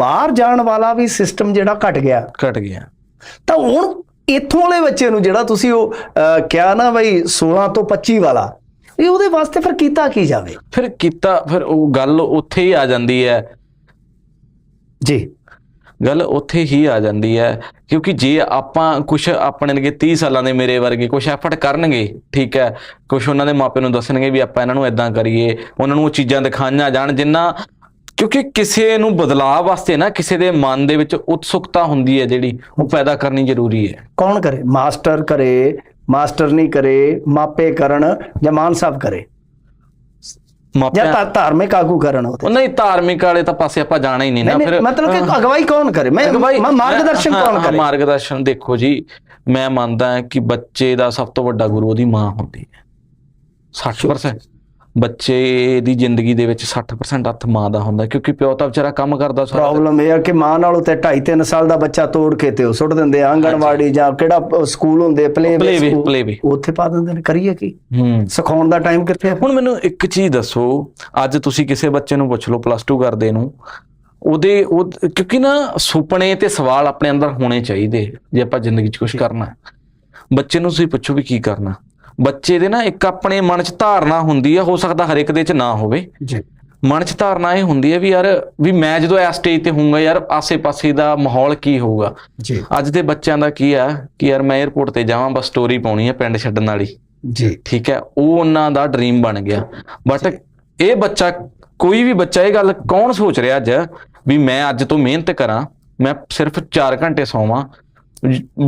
ਬਾਹਰ ਜਾਣ ਵਾਲਾ ਵੀ ਸਿਸਟਮ ਜਿਹੜਾ ਘਟ ਗਿਆ। ਘਟ ਗਿਆ। ਤਾਂ ਹੁਣ ਇੱਥੋਂ ਵਾਲੇ ਬੱਚੇ ਨੂੰ ਜਿਹੜਾ ਤੁਸੀਂ ਉਹ ਕਿਹਾ ਨਾ ਬਈ 16 ਤੋਂ 25 ਵਾਲਾ ਇਹ ਉਹਦੇ ਵਾਸਤੇ ਫਿਰ ਕੀਤਾ ਕੀ ਜਾਵੇ? ਫਿਰ ਕੀਤਾ ਫਿਰ ਉਹ ਗੱਲ ਉੱਥੇ ਹੀ ਆ ਜਾਂਦੀ ਹੈ। ਜੀ। ਗੱਲ ਉੱਥੇ ਹੀ ਆ ਜਾਂਦੀ ਹੈ ਕਿਉਂਕਿ ਜੇ ਆਪਾਂ ਕੁਝ ਆਪਣੇ ਲਗੇ 30 ਸਾਲਾਂ ਦੇ ਮੇਰੇ ਵਰਗੇ ਕੁਝ ਐਫਰਟ ਕਰਨਗੇ ਠੀਕ ਹੈ ਕੁਝ ਉਹਨਾਂ ਦੇ ਮਾਪਿਆਂ ਨੂੰ ਦੱਸਣਗੇ ਵੀ ਆਪਾਂ ਇਹਨਾਂ ਨੂੰ ਇਦਾਂ ਕਰੀਏ ਉਹਨਾਂ ਨੂੰ ਉਹ ਚੀਜ਼ਾਂ ਦਿਖਾਈਆਂ ਜਾਣ ਜਿੰਨਾ ਕਿਉਂਕਿ ਕਿਸੇ ਨੂੰ ਬਦਲਾਅ ਵਾਸਤੇ ਨਾ ਕਿਸੇ ਦੇ ਮਨ ਦੇ ਵਿੱਚ ਉਤਸੁਕਤਾ ਹੁੰਦੀ ਹੈ ਜਿਹੜੀ ਉਹ ਪੈਦਾ ਕਰਨੀ ਜ਼ਰੂਰੀ ਹੈ। ਕੌਣ ਕਰੇ? ਮਾਸਟਰ ਕਰੇ ਮਾਸਟਰ ਨਹੀਂ ਕਰੇ ਮਾਪੇ ਕਰਨ ਜਾਂ ਮਾਨ ਸਾਹਿਬ ਕਰੇ? ਜਾਂ ਮਾਪਿਆਂ ਧਾ- ਧਾਰਮਿਕ ਆਗੂ ਕਰਨ ਉਹ ਨਹੀਂ ਧਾਰਮਿਕ ਵਾਲੇ ਤਾਂ ਪਾਸੇ ਆਪਾਂ ਜਾਣਾ ਹੀ ਨਹੀਂ ਨਾ ਫਿਰ ਮਤਲਬ ਕਿ ਅਗਵਾਈ ਕੌਣ ਕਰੇ? ਮੈਂ ਮਾਰਗਦਰਸ਼ਨ ਕੌਣ ਕਰੇ? ਮਾਰਗਦਰਸ਼ਨ ਦੇਖੋ ਜੀ ਮੈਂ ਮੰਨਦਾ ਕਿ ਬੱਚੇ ਦਾ ਸਭ ਤੋਂ ਵੱਡਾ ਗੁਰੂ ਉਹਦੀ ਮਾਂ ਹੁੰਦੀ ਹੈ। 60% ਬੱਚੇ ਦੀ ਜ਼ਿੰਦਗੀ ਦੇ ਵਿੱਚ 60% ਹੱਥ ਮਾਂ ਦਾ ਹੁੰਦਾ ਕਿਉਂਕਿ ਪਿਓ ਤਾਂ ਵਿਚਾਰਾ ਕੰਮ ਕਰਦਾ ਸਾਰਾ। ਪ੍ਰੋਬਲਮ ਇਹ ਹੈ ਕਿ ਮਾਂ ਨਾਲੋਂ ਤੇ 2.5 3 ਸਾਲ ਦਾ ਬੱਚਾ ਤੋੜ ਕੇ ਤੇ ਉਹ ਸੁੱਟ ਦਿੰਦੇ ਆ ਆਂਗਣਵਾੜੀ ਜਾਂ ਕਿਹੜਾ ਸਕੂਲ ਹੁੰਦੇ ਪਲੇ Play-way, play-way। ਉੱਥੇ ਪਾ ਦਿੰਦੇ ਨੇ ਕਰੀਏ ਕੀ ਸਿਖਾਉਣ ਦਾ ਟਾਈਮ ਕਿੱਥੇ ਹੁਣ ਮੈਨੂੰ ਇੱਕ ਚੀਜ਼ ਦੱਸੋ ਅੱਜ ਤੁਸੀਂ ਕਿਸੇ ਬੱਚੇ ਨੂੰ ਪੁੱਛ ਲਓ ਪਲੱਸ 2 ਕਰਦੇ ਨੂੰ ਉਹਦੇ ਉਹ ਕਿਉਂਕਿ ਨਾ ਸੁਪਨੇ ਤੇ ਸਵਾਲ ਆਪਣੇ ਅੰਦਰ ਹੋਣੇ ਚਾਹੀਦੇ ਜੇ ਆਪਾਂ ਜ਼ਿੰਦਗੀ 'ਚ ਕੁਝ ਕਰਨਾ ਹੈ। ਬੱਚੇ ਨੂੰ ਤੁਸੀਂ ਪੁੱਛੋ ਵੀ ਕੀ ਕਰਨਾ ਬੱਚੇ ਦੇ ਨਾ ਇੱਕ ਆਪਣੇ ਮਨ 'ਚ ਧਾਰਨਾ ਹੁੰਦੀ ਹੈ ਹੋ ਸਕਦਾ ਹਰ ਇੱਕ ਦੇ 'ਚ ਨਾ ਹੋਵੇ। ਜੀ। ਮਨ 'ਚ ਧਾਰਨਾ ਇਹ ਹੁੰਦੀ ਹੈ ਵੀ ਯਾਰ ਵੀ ਮੈਂ ਜਦੋਂ ਇਸ ਸਟੇਜ ਤੇ ਹੋਊਂਗਾ ਯਾਰ ਆਸੇ-ਪਾਸੇ ਦਾ ਮਾਹੌਲ ਕੀ ਹੋਊਗਾ? ਜੀ। ਅੱਜ ਦੇ ਬੱਚਿਆਂ ਦਾ ਕੀ ਆ ਕਿ ਯਾਰ ਮੈਂ 에ਅਰਪੋਰਟ ਤੇ ਜਾਵਾਂ ਬਸ ਸਟੋਰੀ ਪਾਉਣੀ ਹੈ ਪਿੰਡ ਛੱਡਣ ਵਾਲੀ। ਜੀ। ਠੀਕ ਹੈ ਉਹ ਉਹਨਾਂ ਦਾ ਡ੍ਰੀਮ ਬਣ ਗਿਆ। ਬਟ ਇਹ ਬੱਚਾ ਕੋਈ ਵੀ ਬੱਚਾ ਇਹ ਗੱਲ ਕੌਣ ਸੋਚ ਰਿਹਾ ਅੱਜ? ਵੀ ਮੈਂ ਅੱਜ ਤੋਂ ਮਿਹਨਤ ਕਰਾਂ ਮੈਂ ਸਿਰਫ 4 ਘੰਟੇ ਸੌਵਾਂ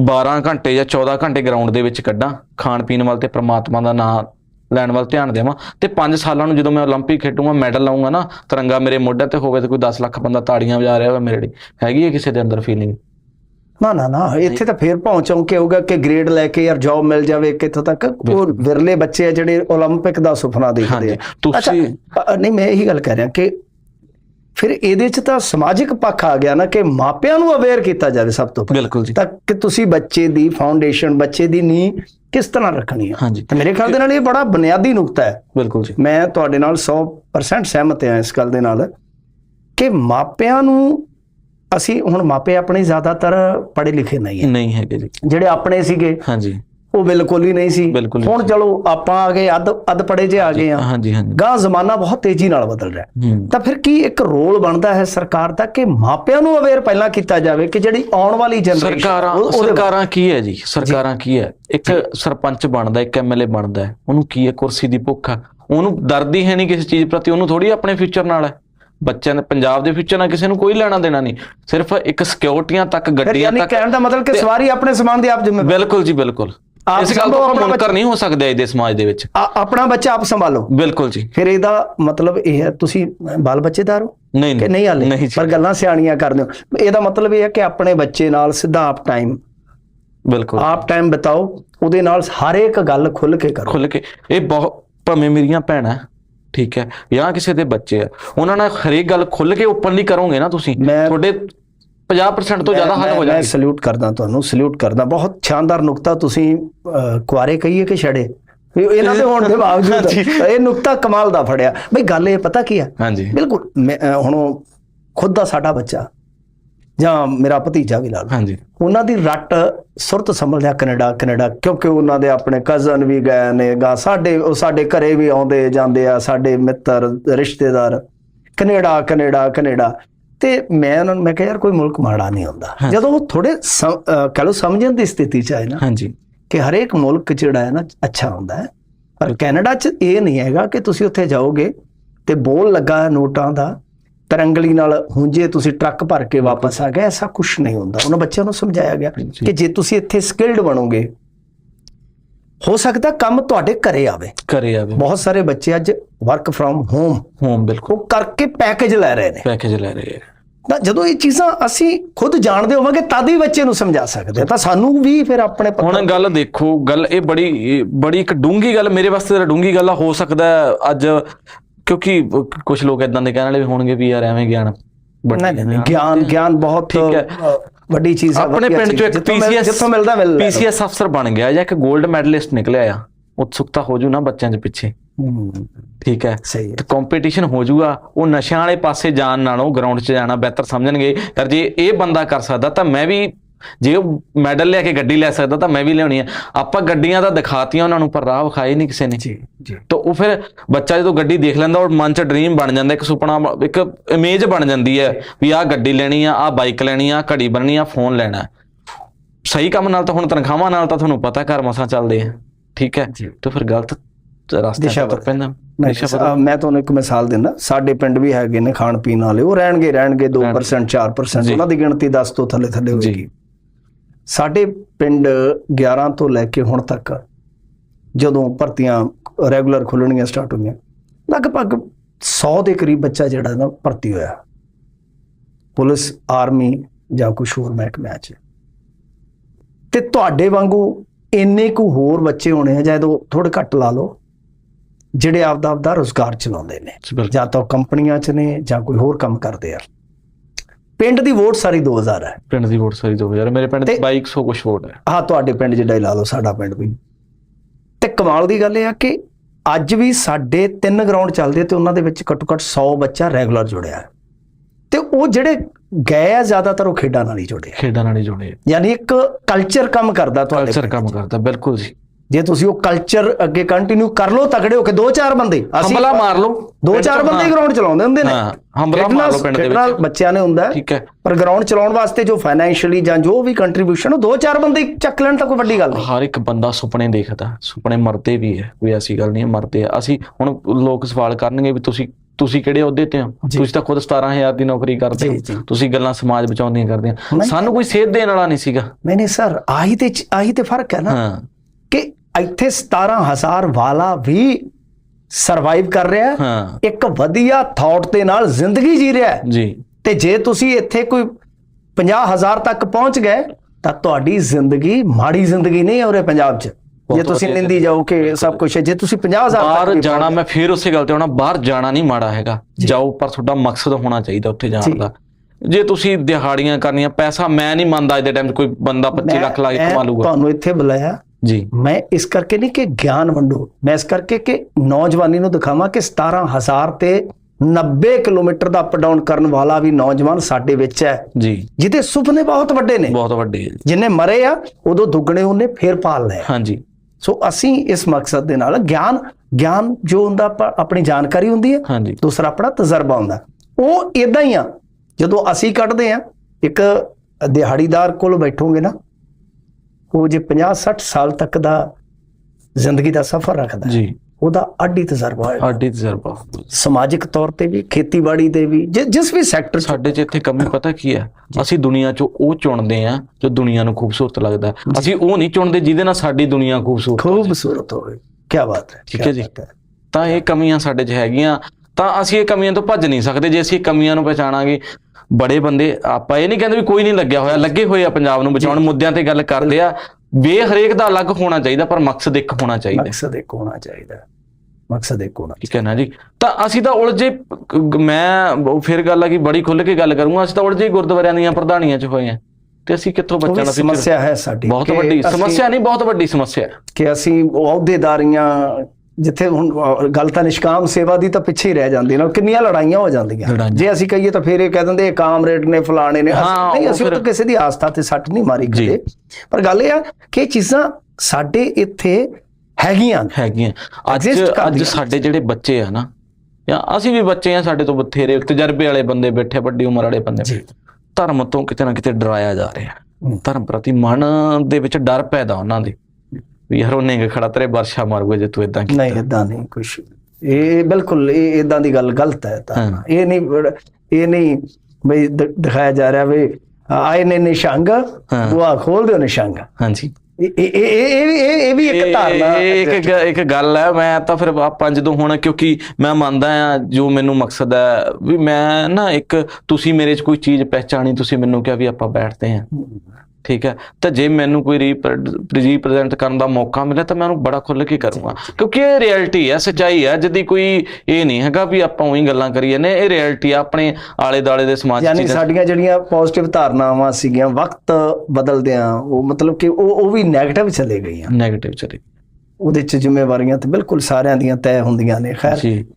12 ਘੰਟੇ ਜਾਂ 14 ਘੰਟੇ ਗਰਾਊਂਡ ਦੇ ਵਿੱਚ ਕੱਢਾਂ ਖਾਣ ਪੀਣ ਵੱਲ ਤੇ ਪ੍ਰਮਾਤਮਾ ਦਾ ਨਾਮ ਲੈਣ ਵੱਲ ਧਿਆਨ ਦੇਵਾਂ ਤੇ 5 ਸਾਲਾਂ ਨੂੰ ਜਦੋਂ ਮੈਂ 올림픽 ਖੇਡੂੰਗਾ ਮੈਡਲ ਲਾਉਂਗਾ ਨਾ ਤਿਰੰਗਾ ਮੇਰੇ ਮੋਢੇ ਤੇ ਹੋਵੇ ਤੇ ਕੋਈ 10 ਲੱਖ ਬੰਦਾ ਤਾੜੀਆਂ ਵਜਾ ਰਿਹਾ ਹੋਵੇ ਮੇਰੇ ਲਈ ਹੈਗੀ ਹੈ ਕਿਸੇ ਦੇ ਅੰਦਰ ਫੀਲਿੰਗ ਨਾ ਨਾ ਨਾ ਇੱਥੇ ਤਾਂ ਫੇਰ ਪਹੁੰਚੋਂ ਕਿ ਹੋਊਗਾ ਕਿ ਗ੍ਰੇਡ ਲੈ ਕੇ ਯਾਰ ਜੌਬ ਮਿਲ ਜਾਵੇ ਕਿੱਥੋਂ ਤੱਕ ਉਹ ਵਿਰਲੇ ਬੱਚੇ ਆ ਜਿਹੜੇ 올림픽 ਦਾ ਸੁਪਨਾ ਦੇਖਦੇ ਹਾਂਜੀ ਆ ਤੁਸੀਂ ਅ- ਨਹੀਂ ਮੈਂ ਇਹੀ ਗੱਲ ਕਹਿ ਰਿਹਾ ਕਿ ਫਿਰ ਇਹਦੇ ਚ ਤਾਂ ਸਮਾਜਿਕ ਪੱਖ ਆ ਗਿਆ ਨਾ ਕਿ ਮਾਪਿਆਂ ਨੂੰ ਅਵੇਅਰ ਕੀਤਾ ਜਾਵੇ ਸਭ ਤੋਂ ਬਿਲਕੁਲ ਜੀ। ਤਾਂ ਕਿ ਤੁਸੀਂ ਬੱਚੇ ਦੀ ਫਾਊਂਡੇਸ਼ਨ ਬੱਚੇ ਦੀ ਨੀਂਹ ਕਿਸ ਤਰ੍ਹਾਂ ਰੱਖਣੀ ਹੈ ਹਾਂਜੀ। ਤੇ ਮੇਰੇ ਖਿਆਲ ਦੇ ਨਾਲ ਇਹ ਬੜਾ ਬੁਨਿਆਦੀ ਨੁਕਤਾ ਹੈ। ਬਿਲਕੁਲ ਜੀ। ਮੈਂ ਤੁਹਾਡੇ ਨਾਲ 100% ਸਹਿਮਤ ਹਾਂ ਇਸ ਗੱਲ ਦੇ ਨਾਲ ਕਿ ਮਾਪਿਆਂ ਨੂੰ ਅਸੀਂ ਹੁਣ ਮਾਪੇ ਆਪਣੇ ਜ਼ਿਆਦਾਤਰ ਪੜ੍ਹੇ ਲਿਖੇ ਨਹੀਂ ਹੈ। ਨਹੀਂ ਹੈਗੇ ਜੀ। ਜਿਹੜੇ ਆਪਣੇ ਸੀਗੇ। ਹਾਂਜੀ। ਉਹ ਬਿਲਕੁਲ ਹੀ ਨਹੀਂ ਸੀ। ਹੁਣ ਚਲੋ ਆਪਾਂ ਆ ਗਏ ਅੱਧ ਅੱਧ ਪੜੇ ਜੇ ਆ ਗਏ ਆ। ਹਾਂਜੀ ਹਾਂਜੀ। ਗਾਂ ਜ਼ਮਾਨਾ ਬਹੁਤ ਤੇਜ਼ੀ ਨਾਲ ਬਦਲ ਰਿਹਾ। ਤਾਂ ਫਿਰ ਕੀ ਇੱਕ ਰੋਲ ਬਣਦਾ ਹੈ ਸਰਕਾਰ ਦਾ ਕਿ ਮਾਪਿਆਂ ਨੂੰ ਅਵੇਅਰ ਪਹਿਲਾਂ ਕੀਤਾ ਜਾਵੇ ਕਿ ਜਿਹੜੀ ਆਉਣ ਵਾਲੀ ਜਨਰੇਸ਼ਨ ਸਰਕਾਰਾਂ ਸਰਕਾਰਾਂ ਕੀ ਹੈ ਜੀ? ਸਰਕਾਰਾਂ ਕੀ ਹੈ? ਇੱਕ ਸਰਪੰਚ ਬਣਦਾ ਇੱਕ ਐਮਐਲਏ ਬਣਦਾ ਉਹਨੂੰ ਕੀ ਹੈ? ਕੁਰਸੀ ਦੀ ਭੁੱਖ ਆ। ਉਹਨੂੰ ਡਰਦੀ ਹੈ ਨਹੀਂ ਕਿਸੇ ਚੀਜ਼ ਪ੍ਰਤੀ। ਉਹਨੂੰ ਥੋੜੀ ਆਪਣੇ ਫਿਊਚਰ ਨਾਲ ਹੈ। ਬੱਚਿਆਂ ਦੇ ਪੰਜਾਬ ਦੇ ਫਿਊਚਰ ਨਾਲ ਕਿਸੇ ਨੂੰ ਕੋਈ ਲੈਣਾ ਦੇਣਾ ਨਹੀਂ। ਸਿਰਫ ਇੱਕ ਸਿਕਿਉਰਟੀਆਂ ਤੱਕ ਗੱਡੀਆਂ ਤੱਕ ਕਹਿਣ ਦਾ ਮਤਲਬ ਕਿ ਸਵਾਰੀ ਆਪਣੇ ਸਮਾਨ ਦੀ ਆਪ ਜ਼ਿੰਮੇਵਾਰ। ਬਿਲਕੁਲ ਜੀ ਬਿਲਕੁਲ। ਇਸ ਗੱਲ ਤੋਂ ਆਪਣਾ ਮੁਨਕਰ ਨਹੀਂ ਹੋ ਸਕਦੇ ਅੱਜ ਦੇ ਸਮਾਜ ਦੇ ਵਿੱਚ। ਆਪਣਾ ਬੱਚਾ ਆਪ ਸੰਭਾਲੋ। ਬਿਲਕੁਲ ਜੀ। ਫਿਰ ਇਹਦਾ ਮਤਲਬ ਇਹ ਹੈ ਤੁਸੀਂ ਬਾਲ ਬੱਚੇਦਾਰ ਹੋ ਨਹੀਂ ਕਿ ਨਹੀਂ। ਹਾਲੇ? ਪਰ ਗੱਲਾਂ ਸਿਆਣੀਆਂ ਕਰਦੇ ਹੋ ਇਹਦਾ ਮਤਲਬ ਇਹ ਹੈ ਕਿ ਆਪਣੇ ਬੱਚੇ ਨਾਲ ਸਿੱਧਾ ਆਪ ਟਾਈਮ ਬਿਲਕੁਲ। ਆਪ ਟਾਈਮ ਬਿਤਾਓ ਉਹਦੇ ਨਾਲ ਹਰ ਇੱਕ ਗੱਲ ਖੁੱਲ ਕੇ ਕਰੋ। ਖੁੱਲ ਕੇ। ਇਹ ਬਹੁਤ ਭਾਵੇਂ ਮੇਰੀਆਂ ਭੈਣਾਂ ਠੀਕ ਹੈ ਜਾਂ ਕਿਸੇ ਦੇ ਬੱਚੇ ਆ ਉਹਨਾਂ ਨਾਲ ਹਰੇਕ ਗੱਲ ਖੁੱਲ ਕੇ ਓਪਨਲੀ ਕਰੋਗੇ ਨਾ ਤੁਸੀਂ ਤੁਹਾਡੇ 50% ਤੋਂ ਜ਼ਿਆਦਾ ਹੱਲ ਮੈਂ- ਹੋ ਮੈਂ ਜਾਣਗੇ। ਸਲੂਟ ਕਰਦਾ ਤੁਹਾਨੂੰ ਸਲੂਟ ਕਰਦਾ। ਬਹੁਤ ਸ਼ਾਨਦਾਰ ਨੁਕਤਾ ਤੁਸੀਂ ਕੁਆਰੇ ਕਹੀਏ ਕਿ ਛੜੇ? ਇਹਨਾਂ ਦੇ ਹੋਣ ਦੇ ਬਾਵਜੂਦ ਇਹ ਨੁਕਤਾ ਕਮਾਲ ਦਾ ਫੜਿਆ। ਬਈ ਗੱਲ ਇਹ ਪਤਾ ਕੀ ਆ ਹਾਂਜੀ। ਬਿਲਕੁਲ ਮੈਂ, ਹੁਣ ਖੁਦ ਦਾ ਸਾਡਾ ਬੱਚਾ ਜਾਂ ਮੇਰਾ ਭਤੀਜਾ ਵੀ ਲਾ ਲਓ। ਹਾਂਜੀ। ਉਹਨਾਂ ਦੀ ਰੱਟ ਸੁਰਤ ਸੰਭਲਿਆ ਕੈਨੇਡਾ ਕੈਨੇਡਾ ਕਿਉਂਕਿ ਉਹਨਾਂ ਦੇ ਆਪਣੇ ਕਜ਼ਨ ਵੀ ਗਏ ਨੇ ਗਾ ਸਾਡੇ ਉਹ ਸਾਡੇ ਘਰੇ ਵੀ ਆਉਂਦੇ ਜਾਂਦੇ ਆ ਸਾਡੇ ਮਿੱਤਰ ਰਿਸ਼ਤੇਦਾਰ। Canada Canada Canada. ਤੇ ਮੈਂ ਉਹਨਾਂ ਨੂੰ ਮੈਂ ਕਿਹਾ ਯਾਰ ਕੋਈ ਮੁਲਕ ਮਾੜਾ ਨਹੀਂ ਹੁੰਦਾ। ਜਦੋਂ ਉਹ ਥੋੜੇ ਕਹ ਲਓ ਸਮਝਣ ਦੀ ਸਥਿਤੀ ਚ ਆਏ ਨਾ ਹਾਂਜੀ। ਕਿ ਹਰੇਕ ਮੁਲਕ ਜਿਹੜਾ ਹੈ ਨਾ ਅੱਛਾ ਹੁੰਦਾ ਹੈ। ਪਰ ਕੈਨੇਡਾ 'ਚ ਇਹ ਨਹੀਂ ਹੈਗਾ ਕਿ ਤੁਸੀਂ ਉੱਥੇ ਜਾਓਗੇ ਤੇ ਬੋਲ ਲੱਗਾ ਨੋਟਾਂ ਦਾ ਤਰੰਗਲੀ ਨਾਲ ਹੁੰਜੇ ਤੁਸੀਂ ਟਰੱਕ ਭਰ ਕੇ ਵਾਪਸ ਆ ਗਏ ਐਸਾ ਕੁਝ ਨਹੀਂ ਹੁੰਦਾ। ਉਹਨਾਂ ਬੱਚਿਆਂ ਨੂੰ ਸਮਝਾਇਆ ਗਿਆ। ਕਿ ਜੇ ਤੁਸੀਂ ਇੱਥੇ ਸਕਿਲਡ ਬਣੋਗੇ ਹੋ ਸਕਦਾ ਕੰਮ ਤੁਹਾਡੇ ਘਰੇ ਆਵੇ। ਕਰੇ ਆਵੇ। ਬਹੁਤ ਸਾਰੇ ਬੱਚੇ ਅੱਜ ਵਰਕ ਫਰਮ ਹੋਮ ਹੋਮ ਬਿਲਕੁਲ। ਕਰਕੇ ਪੈਕੇਜ ਲੈ ਰਹੇ ਨੇ। ਪੈਕੇਜ ਲੈ ਰਹੇ ਆ ਤਾਂ ਜਦੋਂ ਇਹ ਚੀਜ਼ਾਂ ਅਸੀਂ ਖੁਦ ਜਾਣਦੇ ਹੋਵਾਂਗੇ ਤਦ ਹੀ ਬੱਚੇ ਨੂੰ ਸਮਝਾ ਸਕਦੇ ਹਾਂ ਤਾਂ ਸਾਨੂੰ ਵੀ ਫਿਰ ਆਪਣੇ ਹੁਣ ਗੱਲ ਦੇਖੋ ਗੱਲ ਇਹ ਬੜੀ ਬੜੀ ਇੱਕ ਡੂੰਗੀ ਗੱਲ ਮੇਰੇ ਵਾਸਤੇ ਤਾਂ ਡੂੰਗੀ ਗੱਲ ਹੋ ਸਕਦਾ ਹੈ ਅੱਜ ਕਿਉਂਕਿ ਕੁਝ ਲੋਕ ਇਦਾਂ ਦੇ ਕਹਿਣ ਵਾਲੇ ਵੀ ਹੋਣਗੇ ਵੀ ਯਾਰ ਐਵੇਂ ਗਿਆਨ ਨਹੀਂ ਗਿਆਨ ਗਿਆਨ ਬਹੁਤ ਠੀਕ ਹੈ। ਵੱਡੀ ਚੀਜ਼ ਹੈ ਆਪਣੇ ਪਿੰਡ ਚੋਂ। ਇੱਕ ਪੀਸੀਐਸ ਜਿੱਥੋਂ ਮਿਲਦਾ ਮਿਲ ਲੈ ਲਓ। ਪੀਸੀਐਸ ਅਫਸਰ ਬਣ ਗਿਆ ਜਾਂ ਇੱਕ 골ਡ ਮੈਡਲਿਸਟ ਨਿਕਲਿਆ ਆ ਉਤਸੁਕਤਾ ਹੋ ਜੂ ਨਾ ਬੱਚਿਆਂ ਦੇ ਪਿੱਛੇ। ਠੀਕ ਹੈ। ਸਹੀ ਹੈ। ਤੇ ਕੰਪੀਟੀਸ਼ਨ ਹੋ ਜਾਊਗਾ ਉਹ ਨਸ਼ਿਆਂ ਵਾਲੇ ਪਾਸੇ ਜਾਣ ਨਾਲੋਂ ਗਰਾਊਂਡ 'ਚ ਜਾਣਾ ਬਿਹਤਰ ਸਮਝਣਗੇ। ਯਾਰ ਜੇ ਇਹ ਬੰਦਾ ਕਰ ਸਕਦਾ ਤਾਂ ਮੈਂ ਵੀ ਜੇ ਉਹ ਮੈਡਲ ਲੈ ਕੇ ਗੱਡੀ ਲੈ ਸਕਦਾ ਤਾਂ ਮੈਂ ਵੀ ਲਿਆਉਣੀ ਆ ਆਪਾਂ ਗੱਡੀਆਂ ਤਾਂ ਦਿਖਾਤੀਆਂ ਉਹਨਾਂ ਨੂੰ ਪਰ ਰਾਹ ਵਿਖਾਏ ਨਹੀਂ ਕਿਸੇ ਨੇ। ਜੀ ਜੀ। ਤਾਂ ਉਹ ਫਿਰ ਬੱਚਾ ਜਦੋਂ ਗੱਡੀ ਦੇਖ ਲੈਂਦਾ ਉਹ ਮਨ 'ਚ ਡ੍ਰੀਮ ਬਣ ਜਾਂਦਾ ਇੱਕ ਸੁਪਨਾ ਇੱਕ ਇਮੇਜ ਬਣ ਜਾਂਦੀ ਹੈ ਵੀ ਆਹ ਗੱਡੀ ਲੈਣੀ ਆ ਆਹ ਬਾਈਕ ਲੈਣੀ ਆ ਘੜੀ ਬਣਨੀ ਆ ਫੋਨ ਲੈਣਾ। ਸਹੀ ਕੰਮ ਨਾਲ ਤਾਂ ਹੁਣ ਤਨਖਾਹਾਂ ਨਾਲ ਤਾਂ ਤੁਹਾਨੂੰ ਪਤਾ ਘਰ ਮਸਾਂ ਚੱਲਦੇ ਆ। ਠੀਕ ਹੈ। ਤੇ ਫਿਰ ਗਲਤ ਰਸਤੇ ਤੁਰ ਪੈਂਦਾ ਮੈਂ ਤੁਹਾਨੂੰ ਇੱਕ ਮਿਸਾਲ ਦਿੰਦਾ। ਸਾਡੇ ਪਿੰਡ ਵੀ ਹੈਗੇ ਨੇ ਖਾਣ ਪੀਣ ਵਾਲੇ। ਉਹ ਰਹਿਣਗੇ ਰਹਿਣਗੇ 2% 4% ਜੀ। ਉਹਨਾਂ ਦੀ ਗਿਣਤੀ 10 ਤੋਂ ਥੱਲੇ ਥੱਲੇ। ਹੋਏਗੀ। ਸਾਡੇ ਪਿੰਡ 11 ਤੋਂ ਲੈ ਕੇ ਹੁਣ ਤੱਕ ਜਦੋਂ ਭਰਤੀਆਂ ਰੈਗੂਲਰ ਖੁੱਲਣੀਆਂ ਸਟਾਰਟ ਹੋਈਆਂ ਲਗਭਗ 100 ਦੇ ਕਰੀਬ ਬੱਚਾ ਜਿਹੜਾ ਨਾ ਭਰਤੀ ਹੋਇਆ। ਪੁਲਿਸ ਆਰਮੀ ਜਾਂ ਕੁਛ ਹੋਰ ਮਹਿਕਮਿਆਂ 'ਚ। ਤੇ ਤੁਹਾਡੇ ਵਾਂਗੂ ਇੰਨੇ ਕੁ ਹੋਰ ਬੱਚੇ ਹੋਣੇ ਆ ਜਾਂ ਤੋਂ ਥੋੜੇ ਘੱਟ ਲਾ ਲਓ ਜਿਹੜੇ ਆਪਦਾ ਆਪਦਾ ਰੋਜ਼ਗਾਰ ਚਲਾਉਂਦੇ ਨੇ। ਜਾਂ ਤਾਂ ਕੰਪਨੀਆਂ 'ਚ ਨੇ ਜਾਂ ਕੋਈ ਹੋਰ ਕੰਮ ਕਰਦੇ ਆ। ਪਿੰਡ ਦੀ ਵੋਟ ਸਾਰੀ 2000 ਹੈ। ਪਿੰਡ ਦੀ ਵੋਟ ਸਾਰੀ 2000 ਮੇਰੇ ਪਿੰਡ ਦੀ ਤੇ- 2200 ਕੁਛ ਵੋਟ ਹੈ। ਆਹ ਤੁਹਾਡੇ ਪਿੰਡ ਜਿੱਡਾ ਹੀ ਲਾ ਲਓ ਸਾਡਾ ਪਿੰਡ ਵੀ। ਤੇ ਕਮਾਲ ਦੀ ਗੱਲ ਇਹ ਆ ਕਿ ਅੱਜ ਵੀ ਸਾਡੇ ਤਿੰਨ ਗਰਾਊਂਡ ਚੱਲਦੇ ਤੇ ਉਹਨਾਂ ਦੇ ਵਿੱਚ ਘੱਟੋ ਘੱਟ 100 ਬੱਚਾ ਰੈਗੂਲਰ ਜੁੜਿਆ। ਹੈ। ਤੇ ਉਹ ਜਿਹੜੇ ਗਏ ਆ ਜ਼ਿਆਦਾਤਰ ਉਹ ਖੇਡਾਂ ਨਾਲ ਹੀ ਜੁੜੇ ਖੇਡਾਂ ਨਾਲ ਹੀ ਜੁੜੇ ਯਾਨੀ ਇੱਕ ਕਲਚਰ ਕੰਮ ਕਰਦਾ ਤੁਹਾਡੇ ਕਲਚਰ ਕੰਮ। ਕਰਦਾ ਬਿਲਕੁਲ ਜੀ। ਜੇ ਤੁਸੀਂ ਉਹ ਕਲਚਰ ਅੱਗੇ ਕੰਟੀਨਿਊ ਕਰ ਲਓ ਤਗੜੇ ਹੋ ਕੇ ਦੋ ਚਾਰ ਬੰਦੇ ਹੰਬਲਾ ਮਾਰ ਲਓ। ਦੋ ਚਾਰ ਬੰਦੇ ਗਰਾਊਂਡ ਚਲਾਉਂਦੇ ਹੁੰਦੇ ਨੇ। ਹਾਂ ਹੰਬਲਾ ਖੇਡਣਾ- ਮਾਰ ਲਓ ਪਿੰਡ ਦੇ ਵਿੱਚ। ਬੱਚਿਆਂ ਨੇ ਹੁੰਦਾ। ਠੀਕ ਹੈ। ਪਰ ਗਰਾਊਂਡ ਚਲਾਉਣ ਵਾਸਤੇ ਜੋ ਫਾਈਨੈਂਸ਼ੀਅਲੀ ਜਾਂ ਜੋ ਵੀ ਕੰਟਰੀਬਿਊਸ਼ਨ ਉਹ ਦੋ ਚਾਰ ਬੰਦੇ ਚੱਕ ਲੈਣ ਤਾਂ ਕੋਈ ਵੱਡੀ ਗੱਲ ਨਹੀਂ। ਹਰ ਇੱਕ ਬੰਦਾ ਸੁਪਨੇ ਦੇਖਦਾ ਸੁਪਨੇ ਮਰਦੇ ਵੀ ਹੈ ਕੋਈ ਐਸੀ ਗੱਲ ਨਹੀਂ ਮਰਦੇ ਆ। ਅਸੀਂ ਹੁਣ ਲੋਕ ਸਵਾਲ ਕਰਨਗੇ ਵੀ ਤੁਸੀਂ ਤੁਸੀਂ ਕਿਹੜੇ ਅਹੁਦੇ ਤੇ ਹੋ। ਤੁਸੀਂ ਤਾਂ ਖੁਦ 17000 ਦੀ ਨੌਕਰੀ ਕਰਦੇ। ਹੋ। ਤੁਸੀਂ ਗੱਲਾਂ ਸਮਾਜ ਬਚਾਉਂਦੀਆਂ ਕਰਦੇ ਨਹੀਂ। ਸਾਨੂੰ ਕੋਈ ਸੇਧ ਦੇਣ ਵਾਲਾ ਨਹੀਂ ਸੀਗਾ। ਨਹੀਂ ਨਹੀਂ ਸਰ ਆਹੀ ਤੇ ਆਹੀ ਤੇ ਫ਼ਰਕ ਹੈ ਨਾ ਹਾਂ। ਕਿ ਇੱਥੇ 17000 ਵਾਲਾ ਵੀ ਸਰਵਾਈਵ ਕਰ ਰਿਹਾ ਹੈ। ਹਾਂ। ਇੱਕ ਵਧੀਆ ਥਾਟ ਦੇ ਨਾਲ ਜ਼ਿੰਦਗੀ ਜੀ ਰਿਹਾ ਹੈ। ਜੀ। ਤੇ ਜੇ ਤੁਸੀਂ ਇੱਥੇ ਕੋਈ 50000 ਤੱਕ ਪਹੁੰਚ ਗਏ ਤਾਂ ਤੁਹਾਡੀ ਜ਼ਿੰਦਗੀ ਮਾੜੀ ਜ਼ਿੰਦਗੀ ਨਹੀਂ ਹੈ ਉਰੇ ਪੰਜਾਬ 'ਚ। ਜੇ ਤੁਸੀਂ ਨਿੰਦੀ ਜਾਓ ਕਿ ਸਭ ਕੁਝ ਹੈ ਜੇ ਤੁਸੀਂ 50000 ਤੱਕ ਬਾਹਰ ਜਾਣਾ ਮੈਂ ਫੇਰ ਉਸੇ ਗੱਲ ਤੇ ਆਉਣਾ ਬਾਹਰ ਜਾਣਾ ਨਹੀਂ ਮਾੜਾ ਹੈਗਾ। ਜਾਓ ਪਰ ਤੁਹਾਡਾ ਮਕਸਦ ਹੋਣਾ ਚਾਹੀਦਾ ਉੱਥੇ ਜਾਣ। ਦਾ। ਜੇ ਤੁਸੀਂ ਦਿਹਾੜੀਆਂ ਕਰਨੀਆਂ ਪੈਸਾ ਮੈਂ ਨਹੀਂ ਮੰਨਦਾ ਅੱਜ ਦੇ ਟਾਈਮ ਕੋਈ ਬੰਦਾ 25 ਲੱਖ ਲਾ ਕੇ ਕਮਾ ਲੂਗਾ ਤੁਹਾਨੂੰ ਇੱਥੇ ਬੁਲਾਇਆ। ਜੀ। ਮੈਂ ਇਸ ਕਰਕੇ ਨਹੀਂ ਕਿ ਗਿਆਨ ਵੰਡੋ ਮੈਂ ਇਸ ਕਰਕੇ ਕਿ ਨੌਜਵਾਨੀ ਨੂੰ ਦਿਖਾਵਾਂ ਕਿ 17000 ਤੇ 90 ਕਿਲੋਮੀਟਰ ਦਾ ਅਪ ਡਾਊਨ ਕਰਨ ਵਾਲਾ ਵੀ ਨੌਜਵਾਨ ਸਾਡੇ ਵਿੱਚ ਹੈ। ਜੀ। ਜਿਹਦੇ ਸੁਪਨੇ ਬਹੁਤ ਵੱਡੇ ਨੇ। ਬਹੁਤ ਵੱਡੀ। ਜਿੰਨੇ ਮਰੇ ਆ ਉਦੋਂ ਦੁੱਗਣੇ ਉਹਨੇ ਫੇਰ ਪਾਲ ਲਏ। ਹਾਂਜੀ। ਸੋ ਅਸੀਂ ਇਸ ਮਕਸਦ ਦੇ ਨਾਲ ਗਿਆਨ ਗਿਆਨ ਜੋ ਹੁੰਦਾ ਆਪਾਂ- ਆਪਣੀ ਜਾਣਕਾਰੀ ਹੁੰਦੀ ਹੈ ਦੂਸਰਾ ਆਪਣਾ ਤਜਰਬਾ ਹੁੰਦਾ। ਉਹ ਇਦਾਂ ਹੀ ਆ ਜਦੋਂ ਅਸੀਂ ਕੱਢਦੇ ਆ ਇੱਕ ਦਿਹਾੜੀਦਾਰ ਕੋਲ ਬੈਠੋਗੇ ਨਾ ਉਹ ਜੇ 50 60 ਸਾਲ ਤੱਕ ਦਾ ਜ਼ਿੰਦਗੀ ਦਾ ਸਫ਼ਰ ਰੱਖਦਾ ਜੀ। ਉਹਦਾ ਅੱਡੀ ਤਜਰਬਾ ਹੈ ਆਡੀ ਤਜਰਬਾ। ਸਮਾਜਿਕ ਤੌਰ ਤੇ ਵੀ ਖੇਤੀਬਾੜੀ ਦੇ ਵੀ ਜਿਸ ਵੀ ਸੈਕਟਰ ਸਾਡੇ 'ਚ ਇੱਥੇ ਕਮੀ ਪਤਾ ਕੀ ਹੈ? ਅਸੀਂ ਦੁਨੀਆ 'ਚੋਂ ਉਹ ਚੁਣਦੇ ਆ ਜੋ ਦੁਨੀਆ ਨੂੰ ਖੂਬਸੂਰਤ ਲੱਗਦਾ। ਅਸੀਂ ਉਹ ਨਹੀਂ ਚੁਣਦੇ ਜਿਹਦੇ ਨਾਲ ਸਾਡੀ ਦੁਨੀਆ ਖੂਬਸੂਰਤ। ਖੂਬਸੂਰਤ ਹੋਵੇ। ਕੀ ਬਾਤ ਹੈ ਠੀਕ ਹੈ ਜੀ। ਤਾਂ ਇਹ ਕਮੀਆਂ ਸਾਡੇ 'ਚ ਹੈਗੀਆਂ। ਤਾਂ ਅਸੀਂ ਇਹ ਕਮੀਆਂ ਤੋਂ ਭੱਜ ਨਹੀਂ ਸਕਦੇ। ਜੇ ਅਸੀਂ ਕਮੀਆਂ ਨੂੰ ਪਛਾਣਾਂਗੇ ਬੜੇ ਬੰਦੇ ਆਪਾਂ ਇਹ ਨਹੀਂ ਕਹਿੰਦੇ ਵੀ ਕੋਈ ਨਹੀਂ ਲੱਗਿਆ ਹੋਇਆ ਲੱਗੇ ਹੋਏ ਆ ਪੰਜਾਬ ਨੂੰ ਬਚਾਉਣ ਮੁੱਦਿਆਂ ਤੇ ਗੱਲ ਕਰਦੇ ਆ। ਵੇ ਹਰੇਕ ਦਾ ਅਲੱਗ ਹੋਣਾ ਚਾਹੀਦਾ ਪਰ ਮਕਸਦ ਇੱਕ ਹੋਣਾ ਚਾਹੀਦਾ। ਮਕਸਦ ਇੱਕ ਹੋਣਾ ਚਾਹੀਦਾ। ਮਕਸਦ ਇੱਕ ਹੋਣਾ ਠੀਕ ਹੈ ਨਾ ਜੀ? ਤਾਂ ਅਸੀਂ ਤਾਂ ਉਲਝੇ ਮੈਂ ਫਿਰ ਗੱਲ ਆ ਕਿ ਬੜੀ ਖੁੱਲ ਕੇ ਗੱਲ ਕਰੂੰਗਾ ਅਸੀਂ ਤਾਂ ਉਲਝੇ ਗੁਰਦੁਆਰਿਆਂ ਦੀਆਂ ਪ੍ਰਧਾਨੀਆਂ 'ਚ ਹੋਏ ਆ। ਤੇ ਅਸੀਂ ਕਿੱਥੋਂ ਦਾ future- ਸਮੱਸਿਆ ਹੈ ਸਾਡੀ ਬਹੁਤ ਵੱਡੀ ਸਮੱਸਿਆ ਨਹੀਂ ਬਹੁਤ ਵੱਡੀ ਸਮੱਸਿਆ। ਕਿ ਅਸੀਂ ਉਹ ਅਹੁਦੇਦਾਰੀਆਂ ਜਿੱਥੇ ਹੁਣ ਗੱਲ ਤਾਂ ਨਿਸ਼ਕਾਮ ਸੇਵਾ ਦੀ ਤਾਂ ਪਿੱਛੇ ਹੀ ਰਹਿ ਜਾਂਦੀ ਨਾ ਕਿੰਨੀਆਂ ਲੜਾਈਆਂ ਹੋ ਜਾਂਦੀਆਂ। ਜੇ ਅਸੀਂ ਕਹੀਏ ਤਾਂ ਫਿਰ ਇਹ ਕਹਿ ਦਿੰਦੇ ਇਹ ਕਾਮਰੇਡ ਨੇ ਫਲਾਣੇ ਨੇ ਨਹੀਂ ਅਸੀਂ ਤਾਂ ਕਿਸੇ ਦੀ ਆਸਥਾ ਤੇ ਸੱਟ ਨਹੀਂ ਮਾਰੀ। ਕਦੇ ਪਰ ਗੱਲ ਇਹ ਆ ਕਿ ਚੀਜ਼ਾਂ ਸਾਡੇ ਇੱਥੇ ਹੈਗੀਆਂ। ਹੈਗੀਆਂ ਅੱਜ। ਅੱਜ ਸਾਡੇ ਜਿਹੜੇ ਬੱਚੇ ਆ ਨਾ ਜਾਂ ਅਸੀਂ ਵੀ ਬੱਚੇ ਆ ਸਾਡੇ ਤੋਂ ਬਥੇਰੇ ਤਜਰਬੇ ਵਾਲੇ ਬੰਦੇ ਬੈਠੇ ਵੱਡੀ ਉਮਰ ਵਾਲੇ ਬੰਦੇ। ਧਰਮ ਤੋਂ ਕਿਤੇ ਨਾ ਕਿਤੇ ਡਰਾਇਆ ਜਾ ਰਿਹਾ। ਧਰਮ ਪ੍ਰਤੀ ਮਨ ਦੇ ਵਿੱਚ ਡਰ ਪੈਦਾ ਉਹਨਾਂ ਦੇ ਵੀ ਯਾਰ ਉਹਨੇ ਖੜਾ ਤੇਰੇ ਵਰਸ਼ਾ ਮਾਰੂਗਾ ਜੇ ਤੂੰ ਇਦਾਂ ਨਹੀਂ ਇਦਾਂ ਨਹੀਂ ਕੁਝ ਇਹ ਬਿਲਕੁਲ ਇਹ ਇਦਾਂ ਦੀ ਗੱਲ ਗਲਤ ਹੈ ਤਾਂ। ਇਹ ਨਹੀਂ ਇਹ ਨਹੀਂ ਬਈ ਦਿਖਾਇਆ ਜਾ ਰਿਹਾ ਵੀ ਆਏ ਨੇ ਨਿਸ਼ੰਗ। ਉਹ ਖੋਲ ਦਿਓ ਨਿਸ਼ੰਗ। ਹਾਂਜੀ। ਇਹ ਇਹ ਇਹ ਵੀ ਇੱਕ ਧਾਰਨਾ ਇੱਕ ਇੱਕ ਗੱਲ ਹੈ ਮੈਂ ਤਾਂ ਫਿਰ ਆਪਾਂ ਜਦੋਂ ਹੁਣ ਕਿਉਂਕਿ ਮੈਂ ਮੰਨਦਾ ਆ ਜੋ ਮੈਨੂੰ ਮਕਸਦ ਹੈ ਵੀ ਮੈਂ ਨਾ ਇੱਕ ਤੁਸੀਂ ਮੇਰੇ 'ਚ ਕੋਈ ਚੀਜ਼ ਪਹਿਚਾਣੀ ਤੁਸੀਂ ਮੈਨੂੰ ਕਿਹਾ ਵੀ ਆਪਾਂ ਬੈਠਦੇ ਆ ਠੀਕ ਹੈ? ਤਾਂ ਜੇ ਮੈਨੂੰ ਕੋਈ ਰਿਪਰੈਜ਼ੈਂਟ ਕਰਨ ਦਾ ਮੌਕਾ ਮਿਲੇ ਤਾਂ ਮੈਂ ਉਹਨੂੰ ਬੜਾ ਖੁੱਲ੍ਹ ਕੇ ਕਰੂੰਗਾ। ਕਿਉਂਕਿ ਇਹ ਰਿਐਲਿਟੀ ਹੈ ਸੱਚਾਈ ਹੈ ਜਿਹਦੀ ਕੋਈ ਇਹ ਨਹੀਂ ਹੈਗਾ ਵੀ ਆਪਾਂ ਉਹੀ ਗੱਲਾਂ ਕਰੀਏ ਨੇ। ਇਹ ਰਿਐਲਿਟੀ ਆ ਆਪਣੇ ਆਲੇ ਦਾਲੇ ਦੇ ਸਮਾਜ 'ਚ ਯਾਨੀ ਸਾਡੀਆਂ ਜਿਹੜੀਆਂ ਪੋਜ਼ਿਟਿਵ ਧਾਰਨਾਵਾਂ ਸੀਗੀਆਂ ਵਕਤ ਬਦਲਦਿਆਂ ਉਹ ਮਤਲਬ ਕਿ ਉਹ ਉਹ ਵੀ 네ਗੇਟਿਵ ਚਲੇ ਗਈਆਂ। ਨੈਗੇਟਿਵ ਚਲੇ ਉਹਦੇ ਚ ਜ਼ਿੰਮੇਵਾਰੀਆਂ ਤੇ ਬਿਲਕੁਲ ਸਾਰਿਆਂ ਦੀਆਂ ਤੈਅ ਹੁੰਦੀਆਂ ਨੇ ਖੈਰ। ਜੀ।